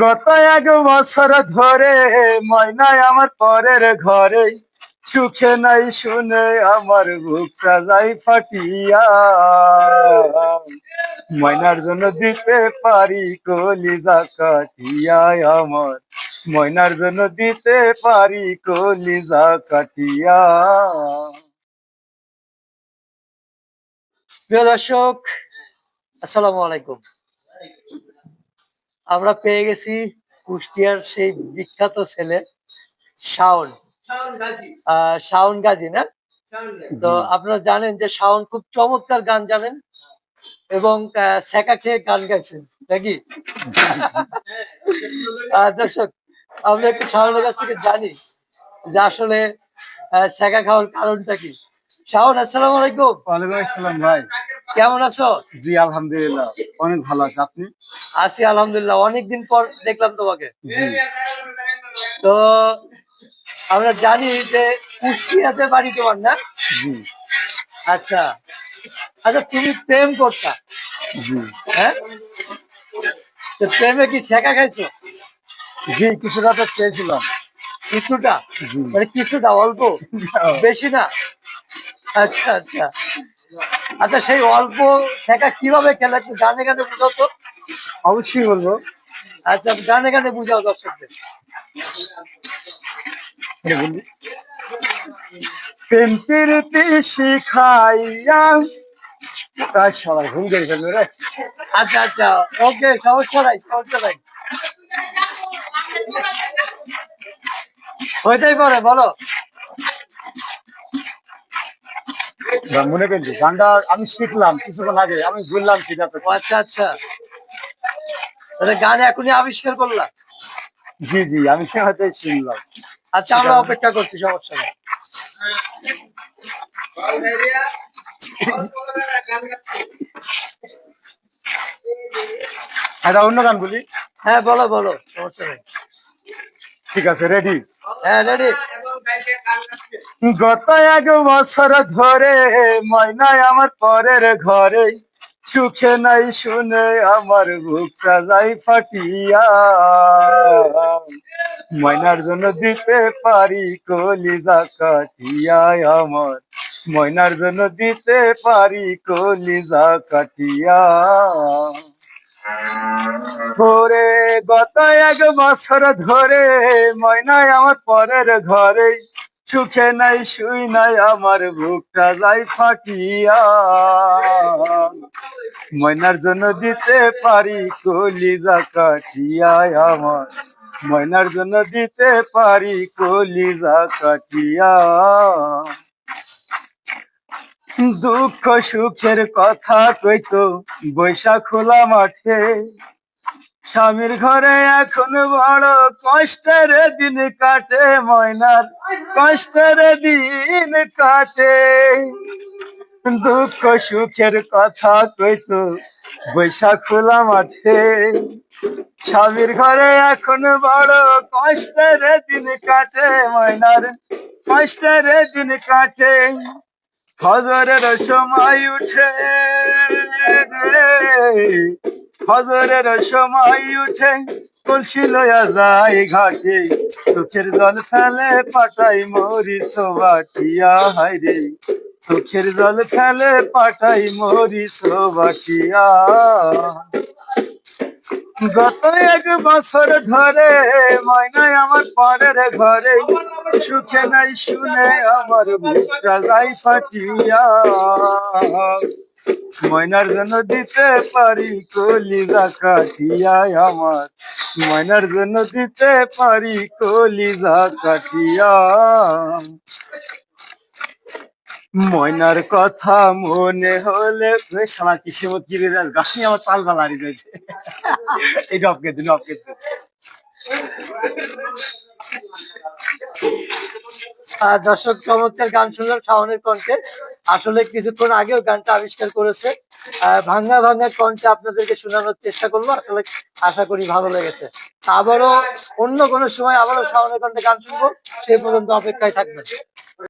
গত এক বছর ধরে ময়নায় আমার পরের ঘরে। সুখে নাই শুনে আমার বুকটা যাই ফাটিয়া। ময়নার জন্য দিতে পারি, কলিজা কাটিয়া আমার। ময়নার জন্য দিতে পারি, কলিজা কাটিয়া। প্রিয় দর্শক, আসসালামু আলাইকুম। আমরা পেয়ে গেছি কুষ্টিয়ার সেই বিখ্যাত ছেলে শাওন। আহ, শাওন গাজী না? তো আপনারা জানেন যে শাওন খুব চমৎকার গান জানেন এবং আহ, সেকা খেয়ে গান গাইছেন নাকি? আহ, দর্শক আমরা একটু শাওনের কাছ থেকে জানি যে আসলে আহ, সেকা খাওয়ার কারণটা কি। শাওন আসসালাম আলাইকুম। ওয়ালাইকুম আসসালাম ভাই। কেমন আছো? জি আলহামদুলিল্লাহ। অনেক ভালো আছে। আপনি? আছি আলহামদুলিল্লাহ। অনেকদিন পর দেখলাম তোমাকে। তো আমরা জানি যে কুষ্টিয়াতে বাড়ি তোমার না? জি। আচ্ছা। আচ্ছা তুমি প্রেম করতা। জি। হ্যাঁ? তো প্রেমে কি ছেঁকা খাইছো? জি কিছুটা তো চেয়েছিলাম কিছুটা? মানে কিছুটা অল্প? বেশি না? আচ্ছা আচ্ছা। আচ্ছা সেই অল্প ছেঁকা কীভাবে খেলে? একটু গানে গানে বুঝাও তো। অবশ্যই বলব। আচ্ছা গানে গানে বুঝাও দর্শকদের। প্রেম প্রীতি শিখাইয়া। সবার ঘুম করে ফেলবে রে আচ্ছা আচ্ছা ওকে সমস্যা নাই সমস্যা নাই ওইটাই পরে বলো। মনে গানটা আমি শিখলাম কিছুক্ষণ আগে আমি বললাম আচ্ছা আচ্ছা। তাহলে গান এখনই আবিষ্কার করলাম? জি জি আমি হয়তো শুনলাম। আচ্ছা আমরা অপেক্ষা করছি সমস্যা নেই। এটা অন্য গান বলি? হ্যাঁ বলো বলো সমস্যা নেই। ঠিক আছে রেডি? হ্যাঁ রেডি। গত এক বছর ধরে ময়নায় আমার পরের ঘরে। সুখে নাই শুনে আমার বুকটা যাই ফাটিয়া। ময়নার জন্য দিতে পারি, কলিজা কাটিয়া আমার। ময়নার জন্য দিতে পারি, কলিজা কাটিয়া। ওরে গত এক বছর ধরে ময়নায় আমার পরের ঘরে। সুখে নাই, শুই নাই, আমার বুকটা যাই ফাটিয়া। ময়নার জন্য দিতে পারি, কলিজা কাটিয়া আমার। ময়নার জন্য দিতে পারি, কলিজা কাটিয়া। দুঃখ সুখের কথা কইতো বৈশাখ খোলা মাঠে। স্বামীর ঘরে এখন বড় কষ্টের দিন কাটে ময়নার, কষ্টের দিন কাটে। দুঃখ সুখের কথা কইতো বৈশাখ খোলা মাঠে। স্বামীর ঘরে এখন বড় কষ্টের দিন কাটে ময়নার, কষ্টের দিন কাটে। ফজরের সময় উঠে ফজরের সময় উঠে কলসি লয়া যায় ঘাটে। চোখের জল ফেলে পাটাই মরি সোবাটিয়া হাইরে চোখের জল ফেলে পাটাই মরি সোবাটিয়া। গত এক বছর ধরে ময়নায় আমার পরের ঘরে। সুখে নাই, শুনে আমার যাই ফাটিয়া। ময়নার জন্য দিতে পারি, কলিজা কাটিয়া আমার। ময়নার জন্য দিতে পারি, কলিজা কাটিয়া। ময়নার কথা মনে হলে এ শালা কিসেমত কি রে গাছনি আমার তাল বালা হারিয়ে এই ডবকে দিন দিন দর্শক, চমৎকার গান শুনলাম শাওনের কণ্ঠে। আসলে কিছুক্ষণ আগেও গানটা আবিষ্কার করেছে। ভাঙ্গা ভাঙ্গা কণ্ঠে আপনাদেরকে শোনানোর চেষ্টা করব। আসলে আশা করি ভালো লেগেছে। আবারও অন্য কোনো সময় আবারও শাওনের কণ্ঠে গান শুনব। সেই পর্যন্ত অপেক্ষায় থাকবেন।